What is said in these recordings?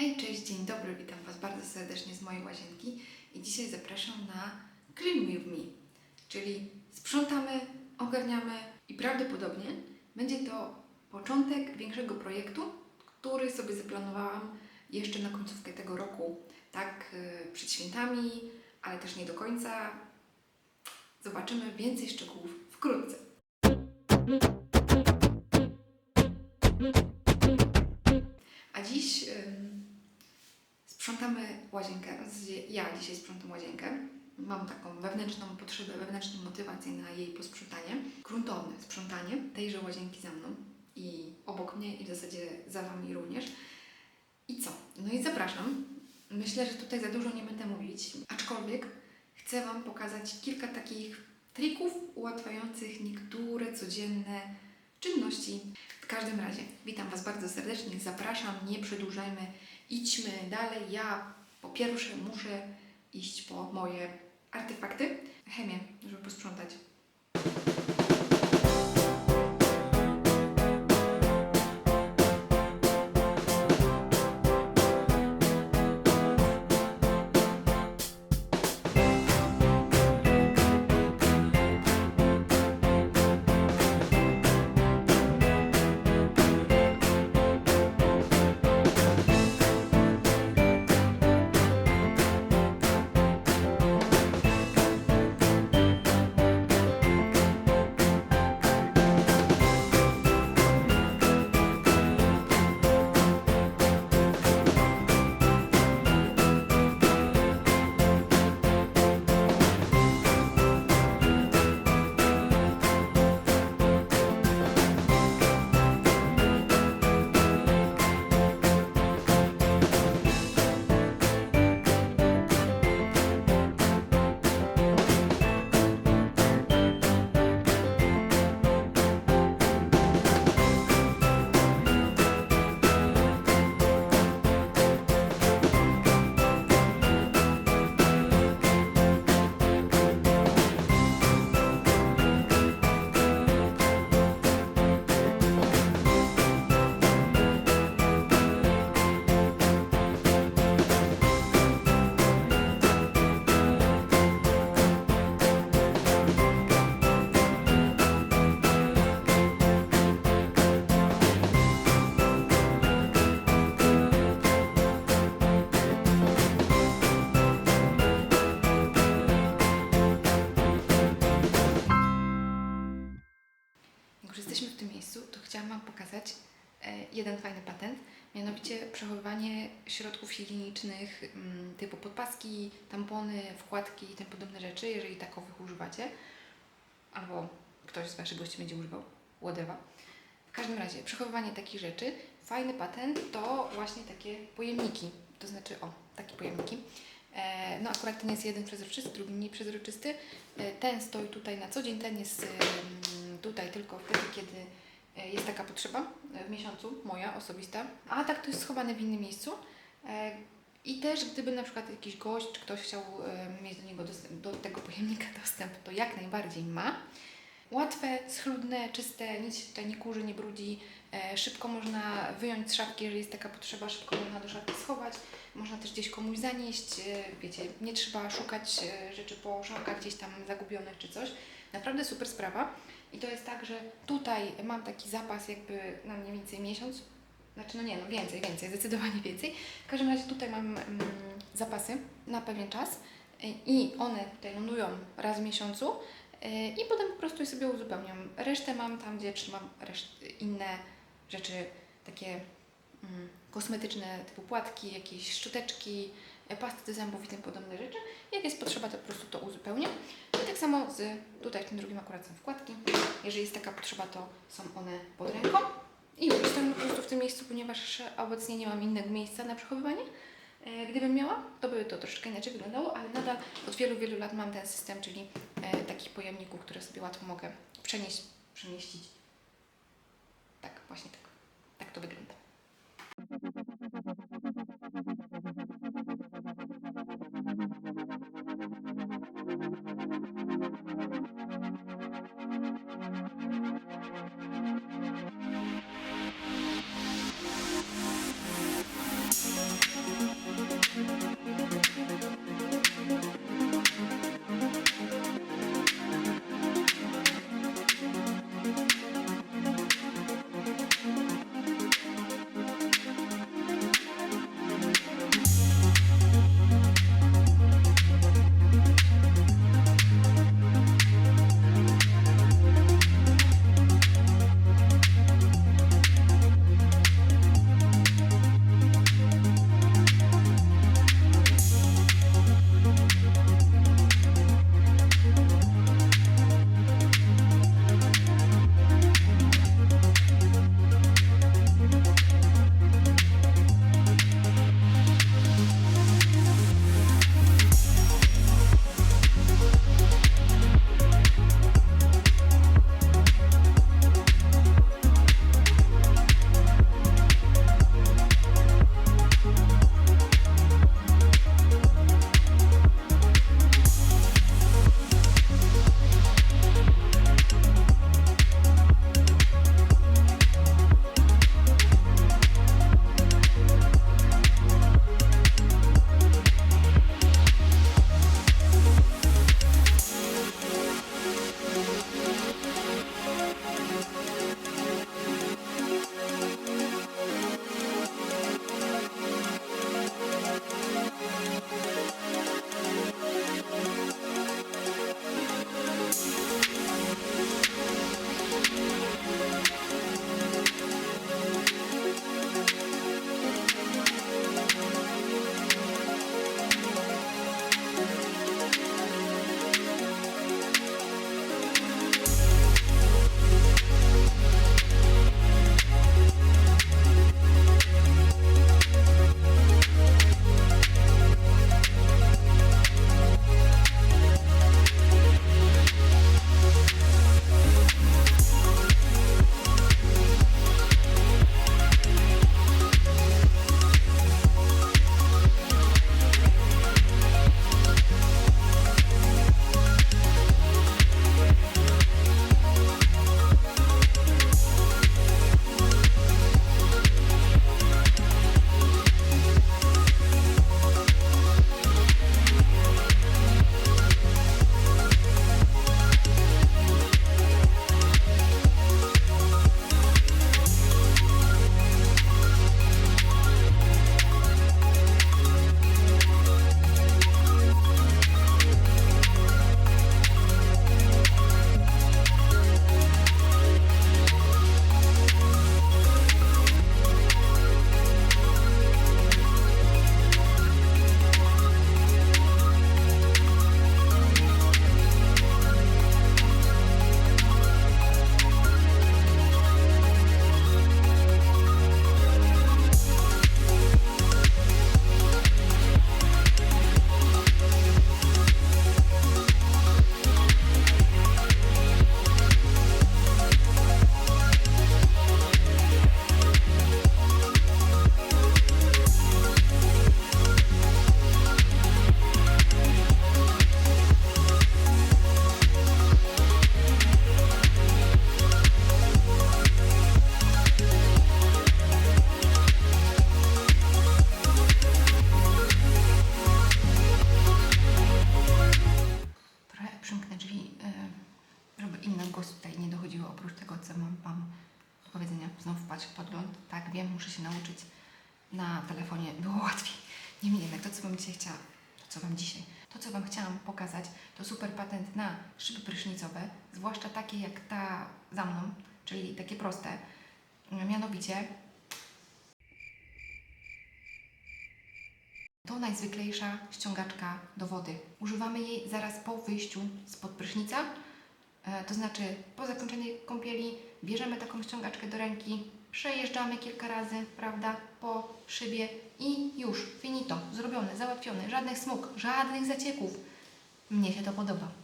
Hej, cześć, dzień dobry, witam Was bardzo serdecznie z mojej łazienki i dzisiaj zapraszam na Clean With Me, czyli sprzątamy, ogarniamy i prawdopodobnie będzie to początek większego projektu, który sobie zaplanowałam jeszcze na końcówkę tego roku, tak y, przed świętami, ale też nie do końca. Zobaczymy więcej szczegółów wkrótce. Sprzątamy łazienkę. Ja dzisiaj sprzątam łazienkę. Mam taką wewnętrzną potrzebę, wewnętrzną motywację na jej posprzątanie. Gruntowne sprzątanie tejże łazienki za mną i obok mnie i w zasadzie za Wami również. I co? No i zapraszam. Myślę, że tutaj za dużo nie będę mówić, aczkolwiek chcę Wam pokazać kilka takich trików ułatwiających niektóre codzienne czynności. W każdym razie, witam Was bardzo serdecznie, zapraszam, nie przedłużajmy, idźmy dalej. Ja po pierwsze muszę iść po moje artefakty, chemię, żeby posprzątać. Jeden fajny patent, mianowicie przechowywanie środków higienicznych mm, typu podpaski, tampony, wkładki i tym podobne rzeczy, jeżeli takowych używacie, albo ktoś z Waszych gości będzie używał, whatever. W każdym razie, przechowywanie takich rzeczy, fajny patent to właśnie takie pojemniki, to znaczy, o, takie pojemniki. E, No akurat ten jest jeden przezroczysty, drugi mniej przezroczysty. E, Ten stoi tutaj na co dzień, ten jest tutaj tylko wtedy, kiedy jest taka potrzeba e, w miesiącu, moja osobista. A tak to jest schowane w innym miejscu. E, I też gdyby na przykład jakiś gość, czy ktoś chciał e, mieć do niego dostęp, do tego pojemnika dostęp, to jak najbardziej ma. Łatwe, schludne, czyste, nic się tutaj nie kurzy, nie brudzi. E, szybko można wyjąć z szafki, jeżeli jest taka potrzeba, szybko można do szafki schować. Można też gdzieś komuś zanieść, e, wiecie, nie trzeba szukać e, rzeczy po szafkach gdzieś tam zagubionych czy coś. Naprawdę super sprawa. I to jest tak, że tutaj mam taki zapas jakby na mniej więcej miesiąc. Znaczy, no nie, no więcej, więcej, zdecydowanie więcej. W każdym razie tutaj mam mm, zapasy na pewien czas i one tutaj lądują raz w miesiącu y, i potem po prostu sobie uzupełniam. Resztę mam tam, gdzie trzymam inne rzeczy takie mm, kosmetyczne, typu płatki, jakieś szczoteczki, pasty do zębów i tym podobne rzeczy. Jak jest potrzeba, to po prostu to uzupełnię. I tak samo z, tutaj tym drugim akurat są wkładki. Jeżeli jest taka potrzeba, to są one pod ręką. I już jestem po prostu w tym miejscu, ponieważ obecnie nie mam innego miejsca na przechowywanie. E, Gdybym miała, to by to troszeczkę inaczej wyglądało, ale nadal od wielu, wielu lat mam ten system, czyli e, takich pojemników, które sobie łatwo mogę przenieść, przemieścić. Tak, właśnie tak. Tak to wygląda. Na telefonie było łatwiej. Niemniej jednak to, co Wam dzisiaj chciałam, to co Wam dzisiaj, to co Wam chciałam pokazać, to super patent na szyby prysznicowe, zwłaszcza takie jak ta za mną, czyli takie proste. Mianowicie to najzwyklejsza ściągaczka do wody. Używamy jej zaraz po wyjściu spod prysznica, e, to znaczy po zakończeniu kąpieli bierzemy taką ściągaczkę do ręki, przejeżdżamy kilka razy, prawda, po szybie i już, finito, zrobione, załatwione, żadnych smug, żadnych zacieków. Mnie się to podoba.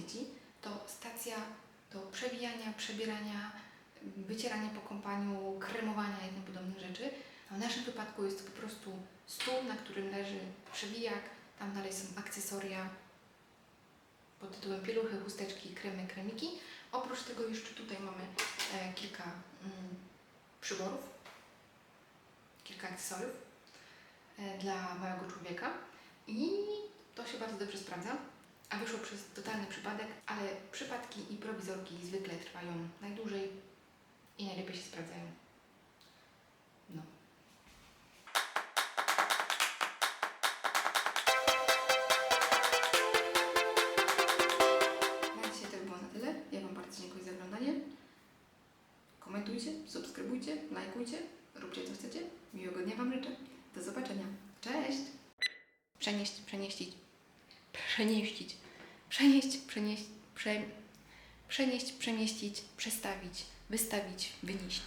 Dzieci, to stacja do przewijania, przebierania, wycierania po kąpaniu, kremowania i tym podobnych rzeczy. A w naszym wypadku jest po prostu stół, na którym leży przewijak, tam dalej są akcesoria pod tytułem pieluchy, chusteczki, kremy, kremiki. Oprócz tego jeszcze tutaj mamy e, kilka mm, przyborów, kilka akcesoriów e, dla małego człowieka i to się bardzo dobrze sprawdza, a wyszło przez totalny przypadek, ale przypadki i prowizorki zwykle trwają najdłużej i najlepiej się sprawdzają. No. Na dzisiaj to by było na tyle. Ja Wam bardzo dziękuję za oglądanie. Komentujcie, subskrybujcie, lajkujcie, róbcie co chcecie. Miłego dnia Wam życzę. Do zobaczenia. Cześć! Przenieść, przenieścić, przenieścić, przenieść, przenieść, prze, przenieść, przemieścić, przestawić, wystawić, wynieść.